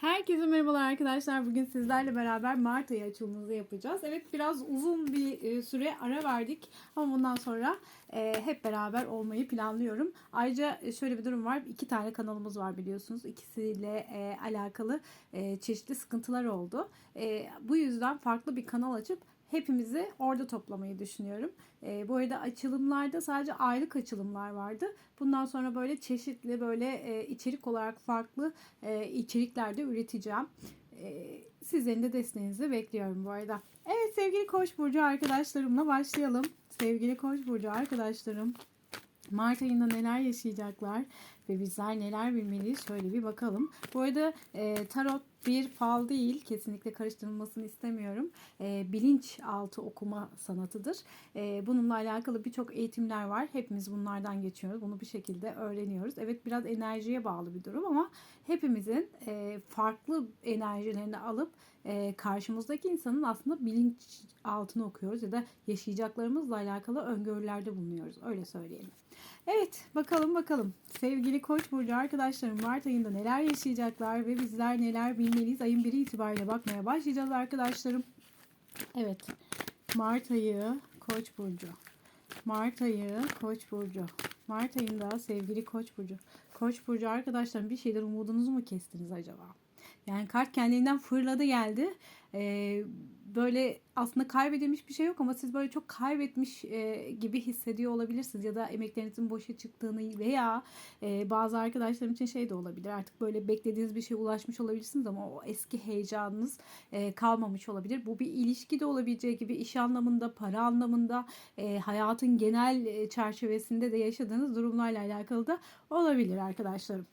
Herkese merhabalar arkadaşlar. Bugün sizlerle beraber Mart ayı açılımımızı yapacağız. Evet biraz uzun bir e, süre ara verdik ama bundan sonra e, hep beraber olmayı planlıyorum. Ayrıca e, şöyle bir durum var. İki tane kanalımız var biliyorsunuz. İkisiyle alakalı çeşitli sıkıntılar oldu. Bu yüzden farklı bir kanal açıp hepimizi orada toplamayı düşünüyorum. E, bu arada açılımlarda sadece aylık açılımlar vardı. Bundan sonra böyle çeşitli böyle e, içerik olarak farklı e, içerikler de üreteceğim. E, sizlerin de desteğinizi bekliyorum bu arada. Evet sevgili Koç burcu arkadaşlarımla başlayalım. Sevgili Koç burcu arkadaşlarım Mart ayında neler yaşayacaklar ve bizler neler bilmeliyiz şöyle bir bakalım. Bu arada e, tarot bir fal değil kesinlikle karıştırılmasını istemiyorum. E, bilinçaltı okuma sanatıdır. E, bununla alakalı birçok eğitimler var. Hepimiz bunlardan geçiyoruz. Bunu bir şekilde öğreniyoruz. Evet biraz enerjiye bağlı bir durum ama hepimizin e, farklı enerjilerini alıp e, karşımızdaki insanın aslında bilinç altını okuyoruz ya da yaşayacaklarımızla alakalı öngörülerde bulunuyoruz. Öyle söyleyelim. Evet bakalım bakalım sevgili Koç burcu arkadaşlarım Mart ayında neler yaşayacaklar ve bizler neler bilmeliyiz ayın biri itibariyle bakmaya başlayacağız arkadaşlarım. Evet Mart ayı Koç burcu. Mart ayı Koç burcu. Mart ayında sevgili Koç burcu. Koç burcu arkadaşlarım bir şeyler umudunuzu mu kestiniz acaba? Yani kart kendinden fırladı geldi. Ee, böyle aslında kaybedilmiş bir şey yok ama siz böyle çok kaybetmiş e, gibi hissediyor olabilirsiniz ya da emeklerinizin boşa çıktığını veya e, bazı arkadaşlarım için şey de olabilir artık böyle beklediğiniz bir şeye ulaşmış olabilirsiniz ama o eski heyecanınız e, kalmamış olabilir. Bu bir ilişki de olabileceği gibi iş anlamında, para anlamında, e, hayatın genel e, çerçevesinde de yaşadığınız durumlarla alakalı da olabilir arkadaşlarım.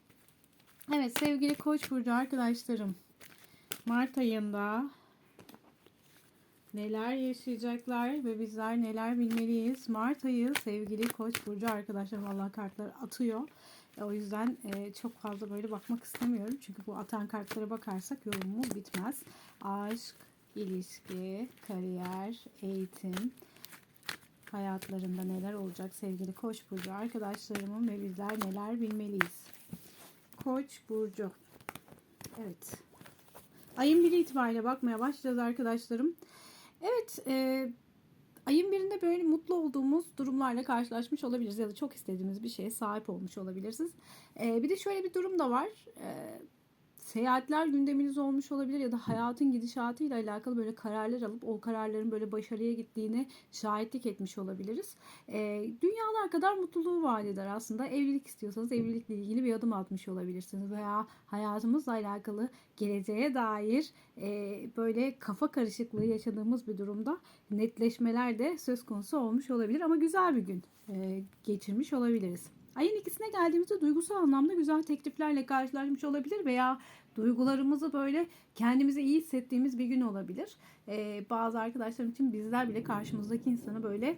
Evet sevgili Koç burcu arkadaşlarım Mart ayında neler yaşayacaklar ve bizler neler bilmeliyiz. Mart ayı sevgili Koç burcu arkadaşlarım Allah kartlar atıyor. E, o yüzden e, çok fazla böyle bakmak istemiyorum. Çünkü bu atan kartlara bakarsak yorumumuz bitmez. Aşk, ilişki, kariyer, eğitim, hayatlarında neler olacak sevgili Koç burcu arkadaşlarımın ve bizler neler bilmeliyiz. Koç burcu. Evet. Ayın biri itibariyle bakmaya başlayacağız arkadaşlarım. Evet, e, ayın birinde böyle mutlu olduğumuz durumlarla karşılaşmış olabiliriz ya da çok istediğimiz bir şeye sahip olmuş olabilirsiniz. E, bir de şöyle bir durum da var. E, seyahatler gündeminiz olmuş olabilir ya da hayatın gidişatıyla alakalı böyle kararlar alıp o kararların böyle başarıya gittiğine şahitlik etmiş olabiliriz. E, dünyalar kadar mutluluğu vaat eder aslında. Evlilik istiyorsanız evlilikle ilgili bir adım atmış olabilirsiniz veya hayatımızla alakalı geleceğe dair e, böyle kafa karışıklığı yaşadığımız bir durumda netleşmeler de söz konusu olmuş olabilir ama güzel bir gün e, geçirmiş olabiliriz. Ayın ikisine geldiğimizde duygusal anlamda güzel tekliflerle karşılaşmış olabilir veya duygularımızı böyle kendimizi iyi hissettiğimiz bir gün olabilir. Ee, bazı arkadaşlarım için bizler bile karşımızdaki insanı böyle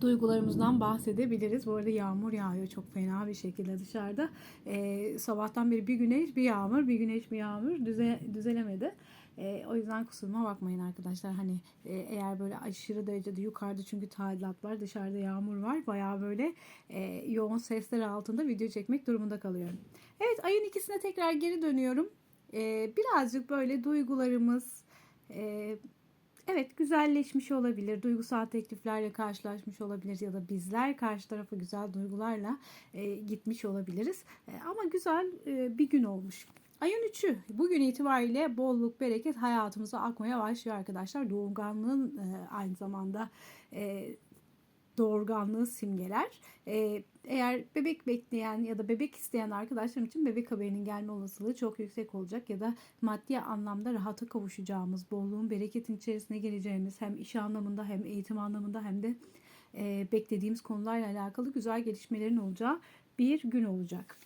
duygularımızdan bahsedebiliriz. Bu arada yağmur yağıyor çok fena bir şekilde dışarıda. Ee, sabahtan beri bir güneş bir yağmur bir güneş bir yağmur düze, düzelemedi. E, o yüzden kusuruma bakmayın arkadaşlar. Hani e, eğer böyle aşırı derecede yukarıda çünkü tadilat var dışarıda yağmur var. Baya böyle e, yoğun sesler altında video çekmek durumunda kalıyorum. Evet ayın ikisine tekrar geri dönüyorum. E, birazcık böyle duygularımız e, evet güzelleşmiş olabilir. Duygusal tekliflerle karşılaşmış olabiliriz ya da bizler karşı tarafa güzel duygularla e, gitmiş olabiliriz. E, ama güzel e, bir gün olmuş. Ayın 3'ü bugün itibariyle bolluk bereket hayatımıza akmaya başlıyor arkadaşlar. Doğurganlığın e, aynı zamanda e, doğurganlığı simgeler. E, eğer bebek bekleyen ya da bebek isteyen arkadaşlarım için bebek haberinin gelme olasılığı çok yüksek olacak ya da maddi anlamda rahata kavuşacağımız, bolluğun bereketin içerisine geleceğimiz hem iş anlamında hem eğitim anlamında hem de e, beklediğimiz konularla alakalı güzel gelişmelerin olacağı bir gün olacak.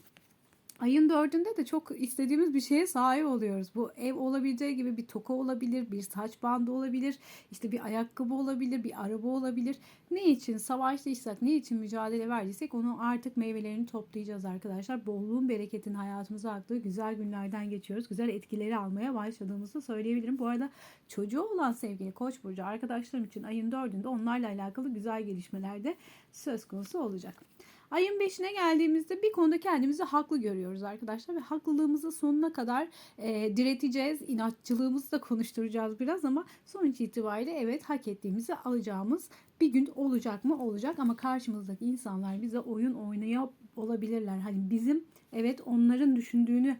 Ayın dördünde de çok istediğimiz bir şeye sahip oluyoruz. Bu ev olabileceği gibi bir toka olabilir, bir saç bandı olabilir, işte bir ayakkabı olabilir, bir araba olabilir. Ne için savaştıysak, ne için mücadele verdiysek onu artık meyvelerini toplayacağız arkadaşlar. Bolluğun, bereketin hayatımıza aktığı güzel günlerden geçiyoruz. Güzel etkileri almaya başladığımızı söyleyebilirim. Bu arada çocuğu olan sevgili Koç burcu arkadaşlarım için ayın dördünde onlarla alakalı güzel gelişmeler de söz konusu olacak. Ayın 5'ine geldiğimizde bir konuda kendimizi haklı görüyoruz arkadaşlar ve haklılığımızı sonuna kadar e, direteceğiz. İnatçılığımızı da konuşturacağız biraz ama sonuç itibariyle evet hak ettiğimizi alacağımız bir gün olacak mı? Olacak ama karşımızdaki insanlar bize oyun oynaya olabilirler. Hani bizim evet onların düşündüğünü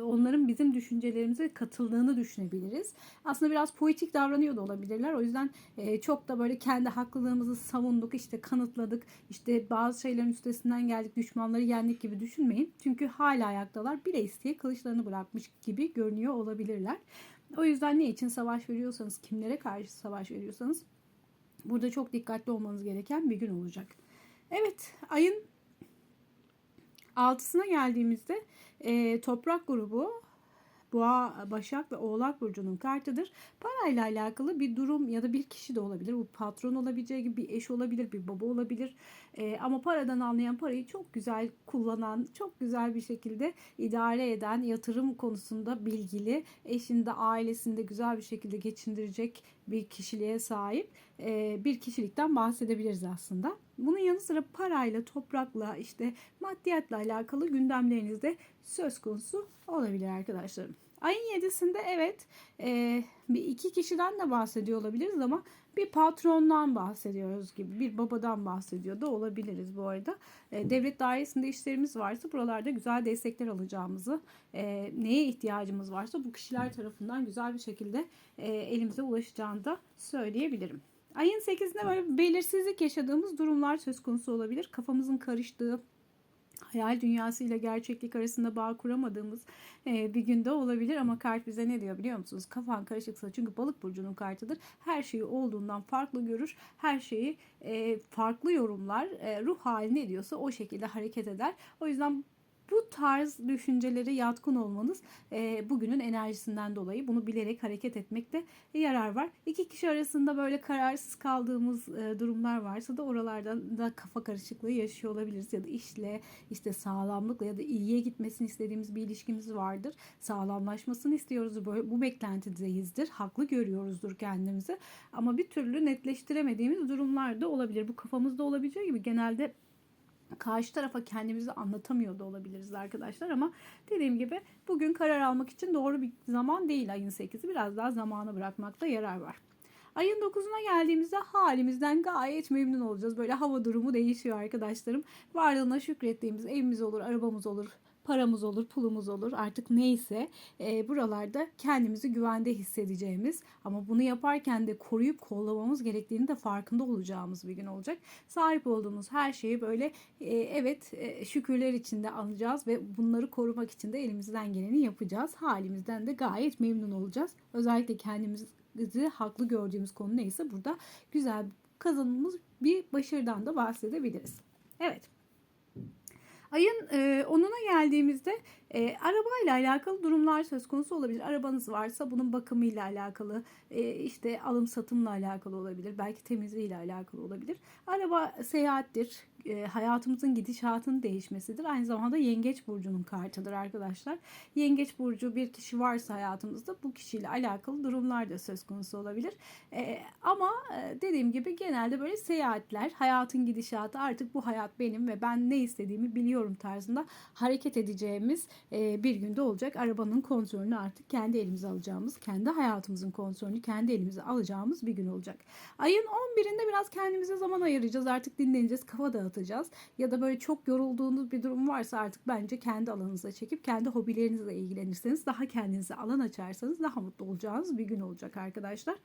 onların bizim düşüncelerimize katıldığını düşünebiliriz. Aslında biraz poetik davranıyor da olabilirler. O yüzden e, çok da böyle kendi haklılığımızı savunduk, işte kanıtladık, işte bazı şeylerin üstesinden geldik, düşmanları yendik gibi düşünmeyin. Çünkü hala ayaktalar. Bile isteye kılıçlarını bırakmış gibi görünüyor olabilirler. O yüzden ne için savaş veriyorsanız, kimlere karşı savaş veriyorsanız burada çok dikkatli olmanız gereken bir gün olacak. Evet, ayın altısına geldiğimizde e, toprak grubu Boğa, Başak ve Oğlak burcunun kartıdır. Parayla alakalı bir durum ya da bir kişi de olabilir. Bu patron olabileceği gibi bir eş olabilir, bir baba olabilir. E, ama paradan anlayan parayı çok güzel kullanan, çok güzel bir şekilde idare eden, yatırım konusunda bilgili, eşinde, ailesinde güzel bir şekilde geçindirecek bir kişiliğe sahip e, bir kişilikten bahsedebiliriz aslında. Bunun yanı sıra parayla, toprakla, işte maddiyatla alakalı gündemlerinizde söz konusu olabilir arkadaşlarım. Ayın 7'sinde evet e, bir iki kişiden de bahsediyor olabiliriz ama bir patrondan bahsediyoruz gibi bir babadan bahsediyor da olabiliriz bu arada. E, devlet dairesinde işlerimiz varsa buralarda güzel destekler alacağımızı, e, neye ihtiyacımız varsa bu kişiler tarafından güzel bir şekilde e, elimize ulaşacağını da söyleyebilirim. Ayın 8'inde böyle belirsizlik yaşadığımız durumlar söz konusu olabilir. Kafamızın karıştığı, hayal dünyası ile gerçeklik arasında bağ kuramadığımız e, bir günde olabilir ama kart bize ne diyor biliyor musunuz? Kafan karışıksa çünkü balık burcunun kartıdır. Her şeyi olduğundan farklı görür. Her şeyi e, farklı yorumlar. E, ruh hali ne diyorsa o şekilde hareket eder. O yüzden bu tarz düşüncelere yatkın olmanız e, bugünün enerjisinden dolayı bunu bilerek hareket etmekte yarar var. İki kişi arasında böyle kararsız kaldığımız e, durumlar varsa da oralardan da kafa karışıklığı yaşıyor olabiliriz ya da işle işte sağlamlıkla ya da iyiye gitmesini istediğimiz bir ilişkimiz vardır. Sağlamlaşmasını istiyoruz. Böyle, bu beklentideyizdir. Haklı görüyoruzdur kendimizi. Ama bir türlü netleştiremediğimiz durumlar da olabilir. Bu kafamızda olabileceği gibi genelde karşı tarafa kendimizi anlatamıyor da olabiliriz arkadaşlar ama dediğim gibi bugün karar almak için doğru bir zaman değil ayın 8'i biraz daha zamana bırakmakta yarar var. Ayın 9'una geldiğimizde halimizden gayet memnun olacağız. Böyle hava durumu değişiyor arkadaşlarım. Varlığına şükrettiğimiz evimiz olur, arabamız olur, paramız olur, pulumuz olur artık neyse e, buralarda kendimizi güvende hissedeceğimiz ama bunu yaparken de koruyup kollamamız gerektiğini de farkında olacağımız bir gün olacak. Sahip olduğumuz her şeyi böyle e, evet e, şükürler içinde alacağız ve bunları korumak için de elimizden geleni yapacağız. Halimizden de gayet memnun olacağız. Özellikle kendimizi haklı gördüğümüz konu neyse burada güzel kazanımız bir başarıdan da bahsedebiliriz. Evet. Ayın e, 10'una geldiğimizde e, arabayla alakalı durumlar söz konusu olabilir. Arabanız varsa bunun bakımıyla alakalı, e, işte alım satımla alakalı olabilir. Belki temizliğiyle alakalı olabilir. Araba seyahattir. E, hayatımızın gidişatının değişmesidir. Aynı zamanda Yengeç Burcu'nun kartıdır arkadaşlar. Yengeç Burcu bir kişi varsa hayatımızda bu kişiyle alakalı durumlar da söz konusu olabilir. E, ama e, dediğim gibi genelde böyle seyahatler, hayatın gidişatı artık bu hayat benim ve ben ne istediğimi biliyorum tarzında hareket edeceğimiz bir günde olacak. Arabanın kontrolünü artık kendi elimize alacağımız, kendi hayatımızın kontrolünü kendi elimize alacağımız bir gün olacak. Ayın 11'inde biraz kendimize zaman ayıracağız. Artık dinleneceğiz, kafa dağıtacağız. Ya da böyle çok yorulduğunuz bir durum varsa artık bence kendi alanınıza çekip kendi hobilerinizle ilgilenirseniz, daha kendinize alan açarsanız daha mutlu olacağınız bir gün olacak arkadaşlar.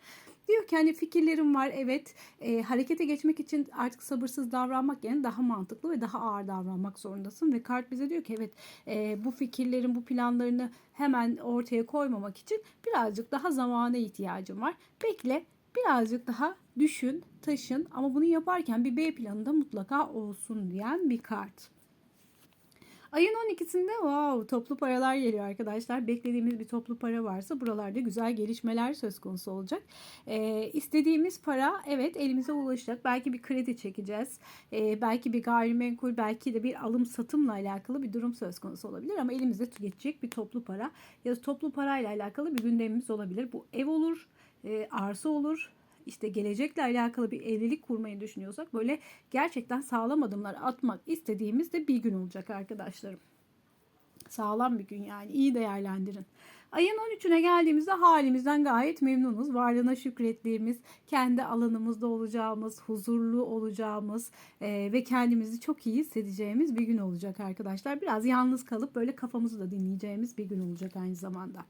Diyor ki hani fikirlerim var evet e, harekete geçmek için artık sabırsız davranmak yerine daha mantıklı ve daha ağır davranmak zorundasın ve kart bize diyor ki evet e, bu fikirlerin bu planlarını hemen ortaya koymamak için birazcık daha zamana ihtiyacım var. Bekle birazcık daha düşün, taşın ama bunu yaparken bir B planı da mutlaka olsun diyen bir kart. Ayın 12'sinde wow toplu paralar geliyor arkadaşlar. Beklediğimiz bir toplu para varsa buralarda güzel gelişmeler söz konusu olacak. Ee, istediğimiz para evet elimize ulaşacak. Belki bir kredi çekeceğiz. Ee, belki bir gayrimenkul belki de bir alım satımla alakalı bir durum söz konusu olabilir. Ama elimize geçecek bir toplu para ya da toplu parayla alakalı bir gündemimiz olabilir. Bu ev olur, e, arsa olur, işte gelecekle alakalı bir evlilik kurmayı düşünüyorsak böyle gerçekten sağlam adımlar atmak istediğimiz de bir gün olacak arkadaşlarım. Sağlam bir gün yani iyi değerlendirin. Ayın 13'üne geldiğimizde halimizden gayet memnunuz. Varlığına şükrettiğimiz, kendi alanımızda olacağımız, huzurlu olacağımız e, ve kendimizi çok iyi hissedeceğimiz bir gün olacak arkadaşlar. Biraz yalnız kalıp böyle kafamızı da dinleyeceğimiz bir gün olacak aynı zamanda.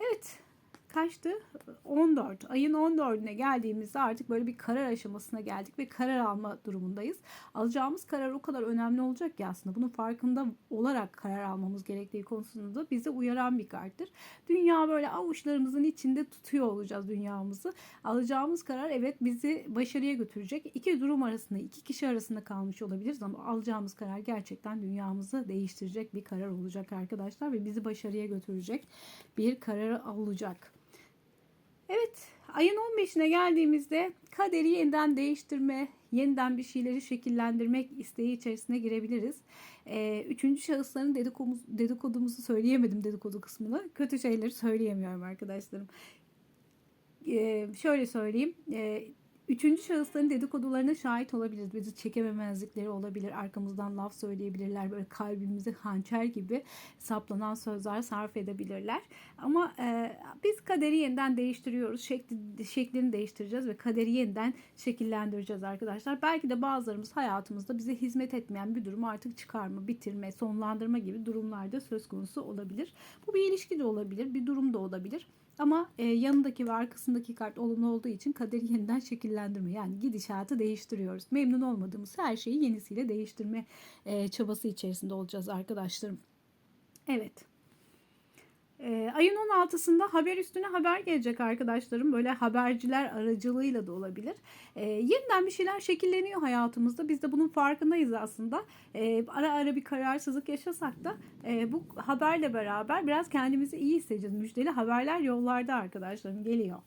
Evet kaçtı? 14. Ayın 14'üne geldiğimizde artık böyle bir karar aşamasına geldik ve karar alma durumundayız. Alacağımız karar o kadar önemli olacak ki aslında bunun farkında olarak karar almamız gerektiği konusunda bize uyaran bir karttır. Dünya böyle avuçlarımızın içinde tutuyor olacağız dünyamızı. Alacağımız karar evet bizi başarıya götürecek. İki durum arasında, iki kişi arasında kalmış olabiliriz ama alacağımız karar gerçekten dünyamızı değiştirecek bir karar olacak arkadaşlar ve bizi başarıya götürecek bir karar olacak. Evet, ayın 15'ine geldiğimizde kaderi yeniden değiştirme, yeniden bir şeyleri şekillendirmek isteği içerisine girebiliriz. Ee, üçüncü şahısların dedikodumuz, dedikodumuzu söyleyemedim dedikodu kısmını. Kötü şeyleri söyleyemiyorum arkadaşlarım. Ee, şöyle söyleyeyim. Ee, Üçüncü şahısların dedikodularına şahit olabiliriz. Bizi çekememezlikleri olabilir. Arkamızdan laf söyleyebilirler. Böyle kalbimizi hançer gibi saplanan sözler sarf edebilirler. Ama e, biz kaderi yeniden değiştiriyoruz. Şekli, şeklini değiştireceğiz ve kaderi yeniden şekillendireceğiz arkadaşlar. Belki de bazılarımız hayatımızda bize hizmet etmeyen bir durumu artık çıkarma, bitirme, sonlandırma gibi durumlarda söz konusu olabilir. Bu bir ilişki de olabilir, bir durum da olabilir. Ama e, yanındaki ve arkasındaki kart olumlu olduğu için kaderi yeniden şekillendirme yani gidişatı değiştiriyoruz. Memnun olmadığımız her şeyi yenisiyle değiştirme e, çabası içerisinde olacağız arkadaşlarım. Evet. Ee, ayın 16'sında haber üstüne haber gelecek arkadaşlarım. Böyle haberciler aracılığıyla da olabilir. Ee, yeniden bir şeyler şekilleniyor hayatımızda. Biz de bunun farkındayız aslında. Ee, ara ara bir kararsızlık yaşasak da e, bu haberle beraber biraz kendimizi iyi hissedeceğiz. Müjdeli haberler yollarda arkadaşlarım geliyor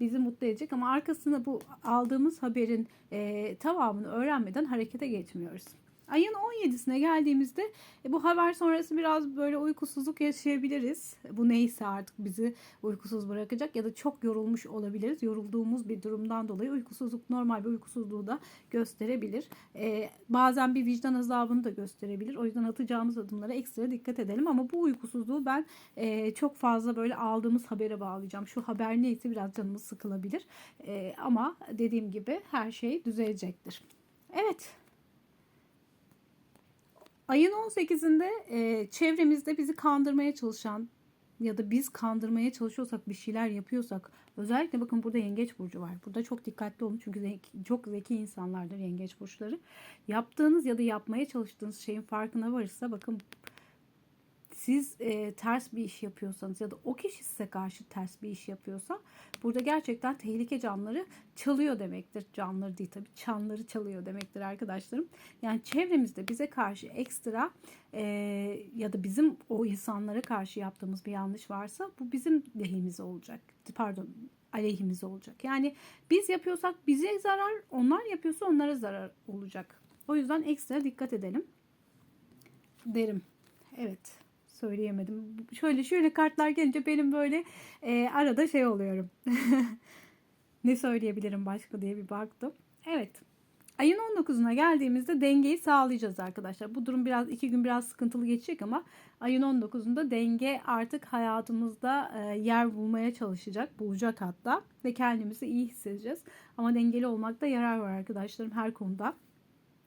bizi mutlu edecek ama arkasında bu aldığımız haberin e, tamamını öğrenmeden harekete geçmiyoruz. Ayın 17'sine geldiğimizde e, bu haber sonrası biraz böyle uykusuzluk yaşayabiliriz. Bu neyse artık bizi uykusuz bırakacak ya da çok yorulmuş olabiliriz. Yorulduğumuz bir durumdan dolayı uykusuzluk normal bir uykusuzluğu da gösterebilir. Ee, bazen bir vicdan azabını da gösterebilir. O yüzden atacağımız adımlara ekstra dikkat edelim. Ama bu uykusuzluğu ben e, çok fazla böyle aldığımız habere bağlayacağım. Şu haber neyse biraz canımız sıkılabilir. E, ama dediğim gibi her şey düzelecektir. Evet. Ayın 18'inde e, çevremizde bizi kandırmaya çalışan ya da biz kandırmaya çalışıyorsak bir şeyler yapıyorsak özellikle bakın burada yengeç burcu var. Burada çok dikkatli olun çünkü zeki, çok zeki insanlardır yengeç burçları. Yaptığınız ya da yapmaya çalıştığınız şeyin farkına varırsa bakın siz e, ters bir iş yapıyorsanız ya da o kişi size karşı ters bir iş yapıyorsa burada gerçekten tehlike canları çalıyor demektir. Canları değil tabii çanları çalıyor demektir arkadaşlarım. Yani çevremizde bize karşı ekstra e, ya da bizim o insanlara karşı yaptığımız bir yanlış varsa bu bizim lehimize olacak. Pardon aleyhimize olacak. Yani biz yapıyorsak bize zarar, onlar yapıyorsa onlara zarar olacak. O yüzden ekstra dikkat edelim derim. Evet söyleyemedim. Şöyle şöyle kartlar gelince benim böyle e, arada şey oluyorum. ne söyleyebilirim başka diye bir baktım. Evet. Ayın 19'una geldiğimizde dengeyi sağlayacağız arkadaşlar. Bu durum biraz iki gün biraz sıkıntılı geçecek ama ayın 19'unda denge artık hayatımızda e, yer bulmaya çalışacak, bulacak hatta ve kendimizi iyi hissedeceğiz. Ama dengeli olmakta yarar var arkadaşlarım her konuda.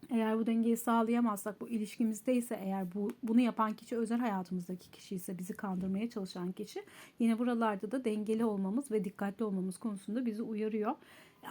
Eğer bu dengeyi sağlayamazsak bu ilişkimizdeyse eğer bu bunu yapan kişi özel hayatımızdaki kişi ise bizi kandırmaya çalışan kişi yine buralarda da dengeli olmamız ve dikkatli olmamız konusunda bizi uyarıyor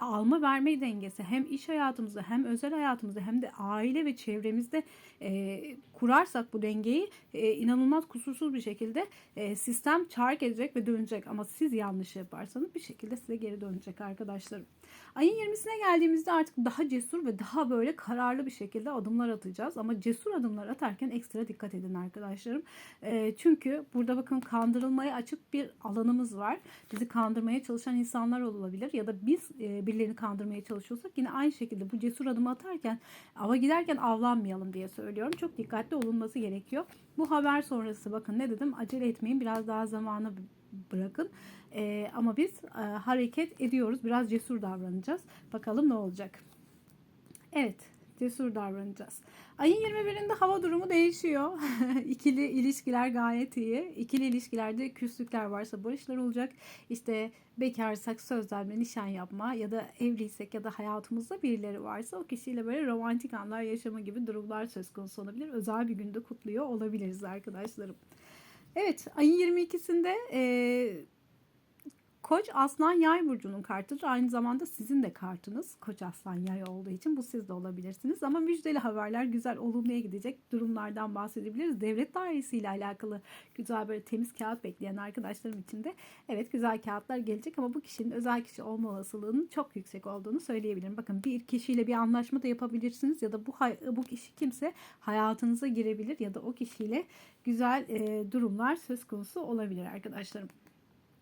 alma verme dengesi hem iş hayatımızda hem özel hayatımızda hem de aile ve çevremizde e, kurarsak bu dengeyi e, inanılmaz kusursuz bir şekilde e, sistem çark edecek ve dönecek. Ama siz yanlış yaparsanız bir şekilde size geri dönecek arkadaşlarım. Ayın 20'sine geldiğimizde artık daha cesur ve daha böyle kararlı bir şekilde adımlar atacağız. Ama cesur adımlar atarken ekstra dikkat edin arkadaşlarım. E, çünkü burada bakın kandırılmaya açık bir alanımız var. Bizi kandırmaya çalışan insanlar olabilir ya da biz e, birilerini kandırmaya çalışıyorsak yine aynı şekilde bu cesur adımı atarken ava giderken avlanmayalım diye söylüyorum. Çok dikkatli olunması gerekiyor. Bu haber sonrası bakın ne dedim acele etmeyin biraz daha zamanı bırakın. E, ama biz e, hareket ediyoruz. Biraz cesur davranacağız. Bakalım ne olacak. Evet, cesur davranacağız. Ayın 21'inde hava durumu değişiyor. İkili ilişkiler gayet iyi. İkili ilişkilerde küslükler varsa barışlar olacak. İşte bekarsak sözlenme, nişan yapma ya da evliysek ya da hayatımızda birileri varsa o kişiyle böyle romantik anlar yaşama gibi durumlar söz konusu olabilir. Özel bir günde kutluyor olabiliriz arkadaşlarım. Evet, ayın 22'sinde e, Koç Aslan Yay burcunun kartıdır. Aynı zamanda sizin de kartınız. Koç Aslan Yay olduğu için bu siz de olabilirsiniz. Ama müjdeli haberler, güzel olumluya gidecek durumlardan bahsedebiliriz. Devlet dairesiyle alakalı güzel böyle temiz kağıt bekleyen arkadaşlarım için de evet güzel kağıtlar gelecek ama bu kişinin özel kişi olma olasılığının çok yüksek olduğunu söyleyebilirim. Bakın bir kişiyle bir anlaşma da yapabilirsiniz ya da bu bu kişi kimse hayatınıza girebilir ya da o kişiyle güzel e, durumlar söz konusu olabilir arkadaşlarım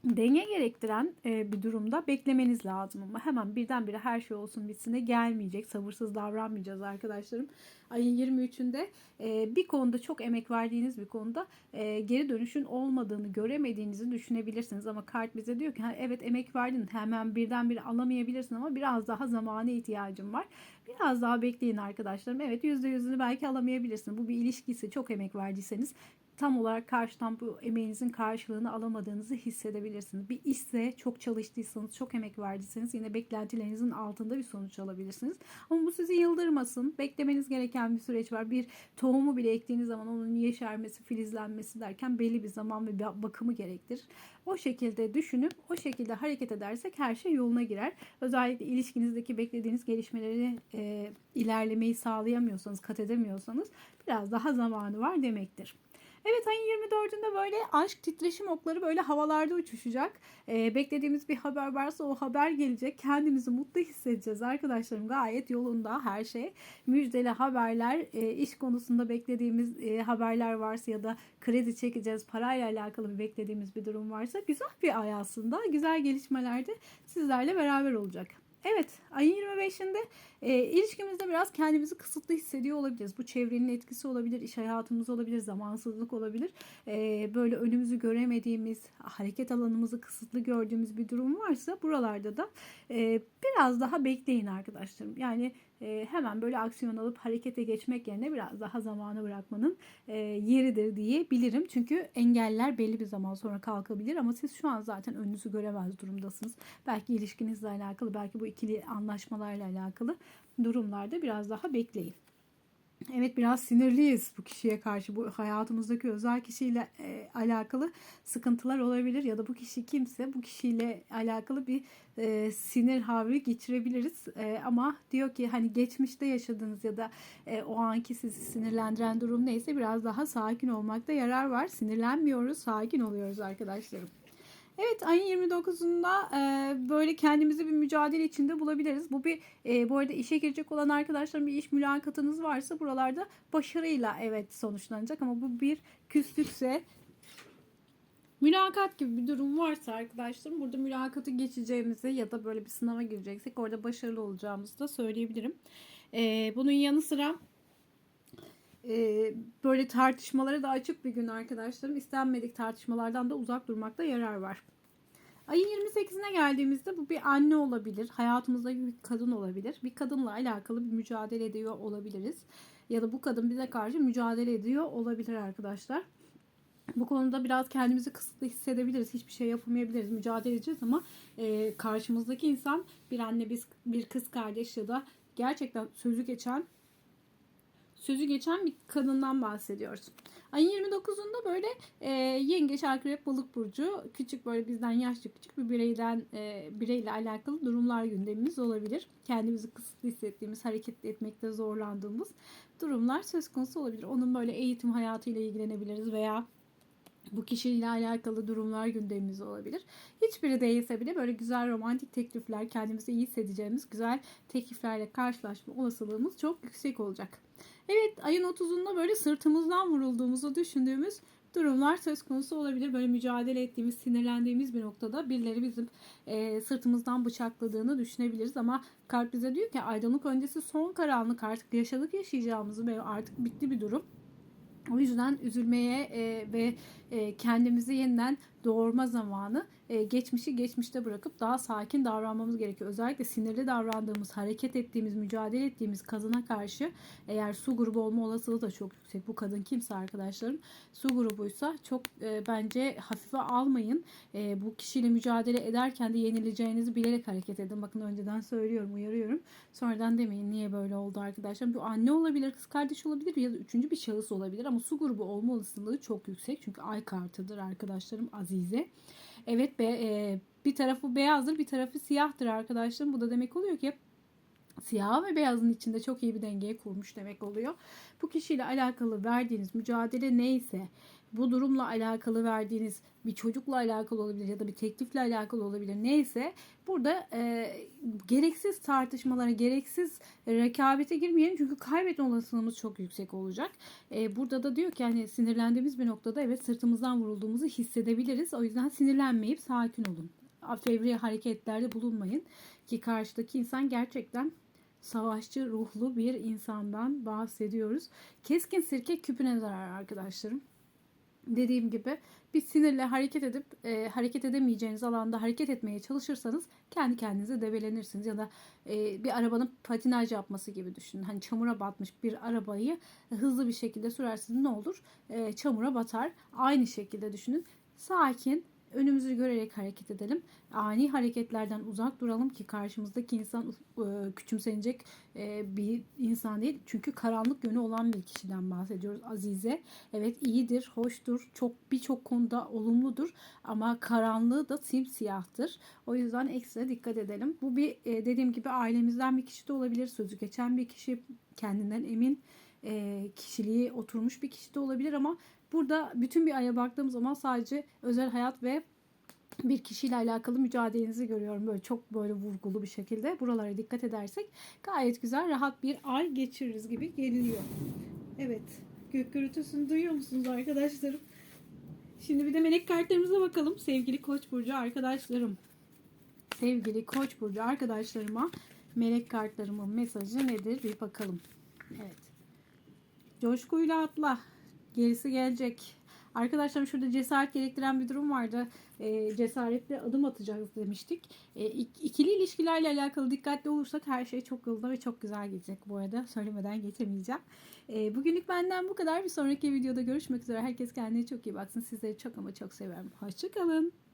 denge gerektiren e, bir durumda beklemeniz lazım ama hemen birdenbire her şey olsun bitsine gelmeyecek. Sabırsız davranmayacağız arkadaşlarım. Ayın 23'ünde e, bir konuda çok emek verdiğiniz bir konuda e, geri dönüşün olmadığını göremediğinizi düşünebilirsiniz. Ama kart bize diyor ki evet emek verdin hemen birdenbire alamayabilirsin ama biraz daha zamana ihtiyacım var. Biraz daha bekleyin arkadaşlarım. Evet %100'ünü belki alamayabilirsin. Bu bir ilişkisi çok emek verdiyseniz tam olarak karşıdan bu emeğinizin karşılığını alamadığınızı hissedebilirsiniz. Bir işse çok çalıştıysanız, çok emek verdiyseniz yine beklentilerinizin altında bir sonuç alabilirsiniz. Ama bu sizi yıldırmasın. Beklemeniz gereken bir süreç var. Bir tohumu bile ektiğiniz zaman onun yeşermesi, filizlenmesi derken belli bir zaman ve bakımı gerektirir. O şekilde düşünüp o şekilde hareket edersek her şey yoluna girer. Özellikle ilişkinizdeki beklediğiniz gelişmeleri e, ilerlemeyi sağlayamıyorsanız, kat edemiyorsanız biraz daha zamanı var demektir. Evet ayın 24'ünde böyle aşk titreşim okları böyle havalarda uçuşacak. Ee, beklediğimiz bir haber varsa o haber gelecek. Kendimizi mutlu hissedeceğiz arkadaşlarım. Gayet yolunda her şey. Müjdeli haberler, e, iş konusunda beklediğimiz e, haberler varsa ya da kredi çekeceğiz, parayla alakalı bir beklediğimiz bir durum varsa güzel bir ay aslında. Güzel gelişmelerde sizlerle beraber olacak. Evet ayın 25'inde e, ilişkimizde biraz kendimizi kısıtlı hissediyor olabiliriz. Bu çevrenin etkisi olabilir, iş hayatımız olabilir, zamansızlık olabilir. E, böyle önümüzü göremediğimiz, hareket alanımızı kısıtlı gördüğümüz bir durum varsa buralarda da e, biraz daha bekleyin arkadaşlarım. Yani hemen böyle aksiyon alıp harekete geçmek yerine biraz daha zamanı bırakmanın e, yeridir diyebilirim. Çünkü engeller belli bir zaman sonra kalkabilir ama siz şu an zaten önünüzü göremez durumdasınız. Belki ilişkinizle alakalı, belki bu ikili anlaşmalarla alakalı durumlarda biraz daha bekleyin. Evet biraz sinirliyiz bu kişiye karşı. Bu hayatımızdaki özel kişiyle e, alakalı sıkıntılar olabilir ya da bu kişi kimse bu kişiyle alakalı bir e, sinir havli geçirebiliriz. E, ama diyor ki hani geçmişte yaşadığınız ya da e, o anki sizi sinirlendiren durum neyse biraz daha sakin olmakta yarar var. Sinirlenmiyoruz, sakin oluyoruz arkadaşlarım. Evet ayın 29'unda e, böyle kendimizi bir mücadele içinde bulabiliriz. Bu bir e, bu arada işe girecek olan arkadaşlarım bir iş mülakatınız varsa buralarda başarıyla evet sonuçlanacak ama bu bir küslükse Mülakat gibi bir durum varsa arkadaşlarım burada mülakatı geçeceğimizi ya da böyle bir sınava gireceksek orada başarılı olacağımızı da söyleyebilirim. Ee, bunun yanı sıra böyle tartışmalara da açık bir gün arkadaşlarım. İstenmedik tartışmalardan da uzak durmakta yarar var. Ayın 28'ine geldiğimizde bu bir anne olabilir. Hayatımızda bir kadın olabilir. Bir kadınla alakalı bir mücadele ediyor olabiliriz. Ya da bu kadın bize karşı mücadele ediyor olabilir arkadaşlar. Bu konuda biraz kendimizi kısıtlı hissedebiliriz. Hiçbir şey yapamayabiliriz. Mücadele edeceğiz ama e, karşımızdaki insan bir anne, bir, bir kız kardeş ya da gerçekten sözü geçen sözü geçen bir kadından bahsediyoruz. Ayın 29'unda böyle e, yengeç, akrep, balık burcu küçük böyle bizden yaşlı küçük bir bireyden e, bireyle alakalı durumlar gündemimiz olabilir. Kendimizi kısıtlı hissettiğimiz, hareket etmekte zorlandığımız durumlar söz konusu olabilir. Onun böyle eğitim hayatıyla ilgilenebiliriz veya bu kişiyle alakalı durumlar gündemimiz olabilir. Hiçbiri değilse bile böyle güzel romantik teklifler, kendimizi iyi hissedeceğimiz güzel tekliflerle karşılaşma olasılığımız çok yüksek olacak. Evet ayın 30'unda böyle sırtımızdan vurulduğumuzu düşündüğümüz durumlar söz konusu olabilir. Böyle mücadele ettiğimiz, sinirlendiğimiz bir noktada birileri bizim e, sırtımızdan bıçakladığını düşünebiliriz. Ama kart bize diyor ki aydınlık öncesi son karanlık artık yaşadık yaşayacağımızı ve artık bitti bir durum. O yüzden üzülmeye e, ve e, kendimizi yeniden doğurma zamanı e, geçmişi geçmişte bırakıp daha sakin davranmamız gerekiyor. Özellikle sinirli davrandığımız, hareket ettiğimiz, mücadele ettiğimiz kadına karşı eğer su grubu olma olasılığı da çok yüksek. Bu kadın kimse arkadaşlarım su grubuysa çok e, bence hafife almayın. E, bu kişiyle mücadele ederken de yenileceğinizi bilerek hareket edin. Bakın önceden söylüyorum, uyarıyorum. Sonradan demeyin niye böyle oldu arkadaşlar. Bu anne olabilir, kız kardeş olabilir ya da üçüncü bir şahıs olabilir ama su grubu olma olasılığı çok yüksek. Çünkü ay kartıdır arkadaşlarım Azize. Evet be, e, bir tarafı beyazdır bir tarafı siyahtır arkadaşlarım. Bu da demek oluyor ki siyah ve beyazın içinde çok iyi bir dengeye kurmuş demek oluyor. Bu kişiyle alakalı verdiğiniz mücadele neyse bu durumla alakalı verdiğiniz bir çocukla alakalı olabilir ya da bir teklifle alakalı olabilir neyse burada e, gereksiz tartışmalara gereksiz rekabete girmeyelim çünkü kaybetme olasılığımız çok yüksek olacak. E, burada da diyor ki hani sinirlendiğimiz bir noktada evet sırtımızdan vurulduğumuzu hissedebiliriz. O yüzden sinirlenmeyip sakin olun. Fevri hareketlerde bulunmayın ki karşıdaki insan gerçekten savaşçı ruhlu bir insandan bahsediyoruz. Keskin sirke küpüne zarar arkadaşlarım. Dediğim gibi bir sinirle hareket edip e, hareket edemeyeceğiniz alanda hareket etmeye çalışırsanız kendi kendinize debelenirsiniz ya da e, bir arabanın patinaj yapması gibi düşünün. Hani çamura batmış bir arabayı hızlı bir şekilde sürersiniz ne olur? E, çamura batar. Aynı şekilde düşünün. Sakin, önümüzü görerek hareket edelim. Ani hareketlerden uzak duralım ki karşımızdaki insan e, küçümsenecek e, bir insan değil. Çünkü karanlık yönü olan bir kişiden bahsediyoruz. Azize evet iyidir, hoştur, çok birçok konuda olumludur ama karanlığı da simsiyahtır. O yüzden ekstra dikkat edelim. Bu bir e, dediğim gibi ailemizden bir kişi de olabilir. Sözü geçen bir kişi, kendinden emin kişiliği oturmuş bir kişi de olabilir ama Burada bütün bir aya baktığım zaman sadece özel hayat ve bir kişiyle alakalı mücadelenizi görüyorum. Böyle çok böyle vurgulu bir şekilde. Buralara dikkat edersek gayet güzel rahat bir ay geçiririz gibi geliyor. Evet. Gök gürültüsünü duyuyor musunuz arkadaşlarım? Şimdi bir de melek kartlarımıza bakalım. Sevgili Koç burcu arkadaşlarım. Sevgili Koç burcu arkadaşlarıma melek kartlarımın mesajı nedir bir bakalım. Evet. Coşkuyla atla. Gerisi gelecek. Arkadaşlar şurada cesaret gerektiren bir durum vardı. E, cesaretle adım atacağız demiştik. E, ikili ilişkilerle alakalı dikkatli olursak her şey çok yolunda ve çok güzel gidecek bu arada. Söylemeden geçemeyeceğim. E, bugünlük benden bu kadar. Bir sonraki videoda görüşmek üzere. Herkes kendine çok iyi baksın. Sizleri çok ama çok seviyorum. Hoşçakalın.